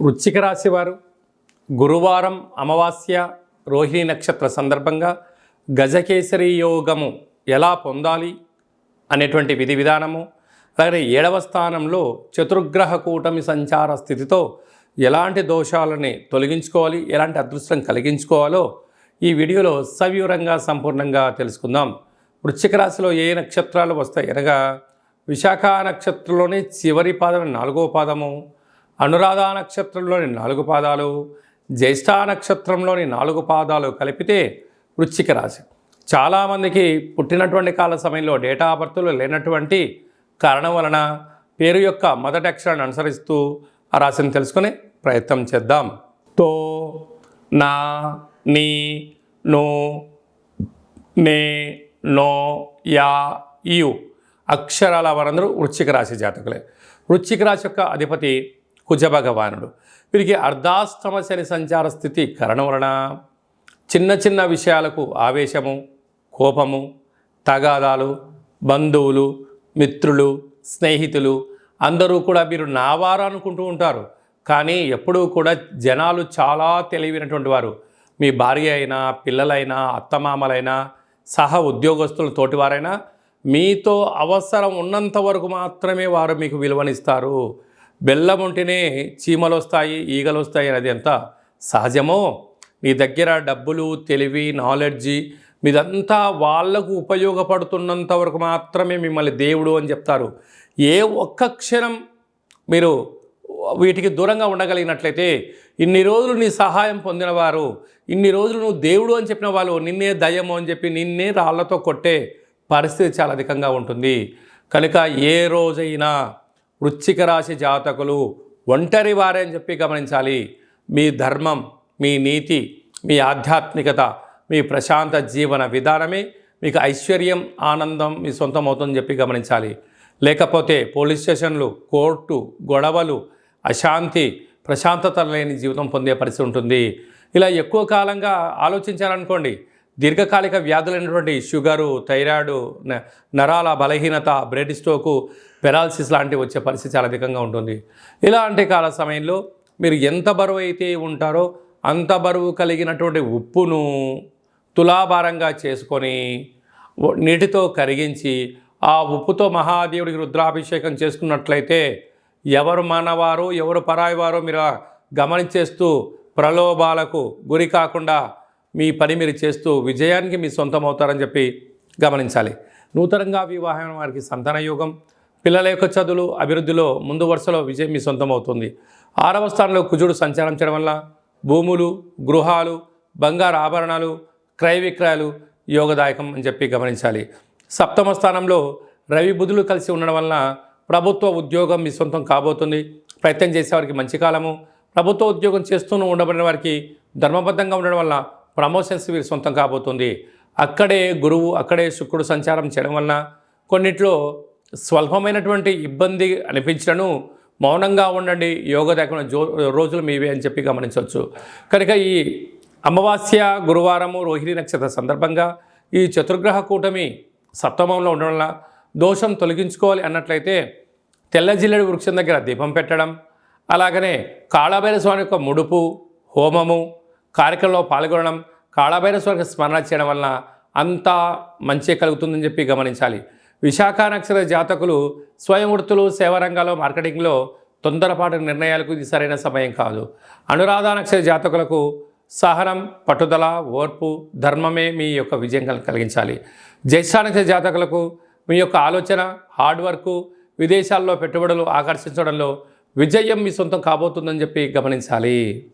వృశ్చిక రాశివారు గురువారం అమావాస్య రోహిణి నక్షత్ర సందర్భంగా గజకేసరి యోగము ఎలా పొందాలి అనేటువంటి విధి విధానము అలాగే ఏడవ స్థానంలో చతుర్గ్రహ కూటమి సంచార స్థితితో ఎలాంటి దోషాలని తొలగించుకోవాలి ఎలాంటి అదృష్టం కలిగించుకోవాలో ఈ వీడియోలో సవివరంగా సంపూర్ణంగా తెలుసుకుందాం. వృశ్చిక రాశిలో ఏ నక్షత్రాలు వస్తాయి? అనగా విశాఖ నక్షత్రంలోని చివరి పాదం నాలుగో పాదము అనురాధ నక్షత్రంలోని నాలుగు పాదాలు జ్యేష్ఠా నక్షత్రంలోని నాలుగు పాదాలు కలిపితే వృశ్చిక రాశి. చాలామందికి పుట్టినటువంటి కాల సమయంలో డేటా ఆఫ్ బర్త్లు లేనటువంటి కారణం వలన పేరు యొక్క మొదటి అక్షరాన్ని అనుసరిస్తూ ఆ రాశిని తెలుసుకునే ప్రయత్నం చేద్దాం. తో నా నీ నో నే నో యా యు అక్షరాల వారందరూ వృశ్చిక రాశి జాతకులే. వృశ్చిక రాశి యొక్క అధిపతి కుజ భగవానుడు. వీరికి అర్ధాష్టమ శని సంచార స్థితి కరణం వలన చిన్న చిన్న విషయాలకు ఆవేశము కోపము తగాదాలు బంధువులు మిత్రులు స్నేహితులు అందరూ కూడా మీరు నావారు అనుకుంటూ ఉంటారు. కానీ ఎప్పుడూ కూడా జనాలు చాలా తెలివినటువంటి వారు. మీ భార్య అయినా పిల్లలైనా అత్తమామలైనా సహ ఉద్యోగస్తుల తోటివారైనా మీతో అవసరం ఉన్నంత వరకు మాత్రమే వారు మీకు విలువనిస్తారు. బెల్లం ఉంటేనే చీమలు వస్తాయి ఈగలు వస్తాయి అనేది ఎంత సహజమో? మీ దగ్గర డబ్బులు తెలివి నాలెడ్జి మీదంతా వాళ్ళకు ఉపయోగపడుతున్నంత వరకు మాత్రమే మిమ్మల్ని దేవుడు అని చెప్తారు. ఏ ఒక్క క్షణం మీరు వీటికి దూరంగా ఉండగలిగినట్లయితే ఇన్ని రోజులు నీ సహాయం పొందినవారు ఇన్ని రోజులు నువ్వు దేవుడు అని చెప్పిన వాళ్ళు నిన్నే దయ్యము అని చెప్పి నిన్నే రాళ్ళతో కొట్టే పరిస్థితి చాలా అధికంగా ఉంటుంది. కనుక ఏ రోజైనా వృశ్చిక రాశి జాతకులు ఒంటరి వారే అని చెప్పి గమనించాలి. మీ ధర్మం మీ నీతి మీ ఆధ్యాత్మికత మీ ప్రశాంత జీవన విధానమే మీకు ఐశ్వర్యం ఆనందం మీ సొంతం అవుతుందని చెప్పి గమనించాలి. లేకపోతే పోలీస్ స్టేషన్లు కోర్టు గొడవలు అశాంతి ప్రశాంతత లేని జీవితం పొందే పరిస్థితి ఉంటుంది. ఇలా ఎక్కువ కాలంగా ఆలోచించారనుకోండి దీర్ఘకాలిక వ్యాధులైనటువంటి షుగరు థైరాయిడ్ నరాల బలహీనత బ్రెడ్ స్టోకు పెరాలసిస్ లాంటివి వచ్చే పరిస్థితి చాలా అధికంగా ఉంటుంది. ఇలాంటి కాల సమయంలో మీరు ఎంత బరువు అయితే ఉంటారో అంత బరువు కలిగినటువంటి ఉప్పును తులాభారంగా చేసుకొని నీటితో కరిగించి ఆ ఉప్పుతో మహాదేవుడికి రుద్రాభిషేకం చేసుకున్నట్లయితే ఎవరు మనవారు ఎవరు పరాయివారో మీరు గమనించేస్తూ ప్రలోభాలకు గురి కాకుండా మీ పని మీరు చేస్తూ విజయానికి మీ సొంతం అవుతారని చెప్పి గమనించాలి. నూతనంగా వివాహమైన వారికి సంతాన యోగం పిల్లల యొక్క చదువులు అభివృద్ధిలో ముందు వరుసలో విజయం మీ సొంతం అవుతుంది ఆరవ స్థానంలో కుజుడు సంచారం చేయడం వల్ల భూములు గృహాలు బంగారు ఆభరణాలు క్రయ విక్రయాలు యోగదాయకం అని చెప్పి గమనించాలి. సప్తమ స్థానంలో రవి బుధులు కలిసి ఉండడం వలన ప్రభుత్వ ఉద్యోగం మీ సొంతం కాబోతుంది. ప్రయత్నం చేసేవారికి మంచి కాలము. ప్రభుత్వ ఉద్యోగం చేస్తూనే ఉండబడిన వారికి ధర్మబద్ధంగా ఉండడం వల్ల ప్రమోషన్స్ వీరి సొంతం కాబోతుంది. అక్కడే గురువు అక్కడే శుక్రుడు సంచారం చేయడం వలన కొన్నిట్లో స్వల్పమైనటువంటి ఇబ్బంది అనిపించడను మౌనంగా ఉండండి యోగదాయకమైన జో రోజులు మీవే అని చెప్పి గమనించవచ్చు. కనుక ఈ అమావాస్య గురువారము రోహిణి నక్షత్ర సందర్భంగా ఈ చతుర్గ్రహ కూటమి సప్తమంలో ఉండడం వల్ల దోషం తొలగించుకోవాలి అన్నట్లయితే తెల్ల జిల్లెడు వృక్షం దగ్గర దీపం పెట్టడం అలాగనే కాళభైర స్వామి యొక్క ముడుపు హోమము కార్యక్రమంలో పాల్గొనడం కాళభైర స్వామికి స్మరణ చేయడం వలన అంతా మంచి కలుగుతుందని చెప్పి గమనించాలి. విశాఖ నక్షత్ర జాతకులు స్వయం వృత్తులు సేవ రంగాల్లో మార్కెటింగ్లో తొందరపాటు నిర్ణయాలకు ఇది సరైన సమయం కాదు. అనురాధ నక్షత్ర జాతకులకు సహనం పట్టుదల ఓర్పు ధర్మమే మీ యొక్క విజయం కలిగించాలి. జ్యేష్ఠ నక్షత్ర జాతకులకు మీ యొక్క ఆలోచన హార్డ్ వర్క్ విదేశాల్లో పెట్టుబడులు ఆకర్షించడంలో విజయం మీ సొంతం కాబోతుందని చెప్పి గమనించాలి.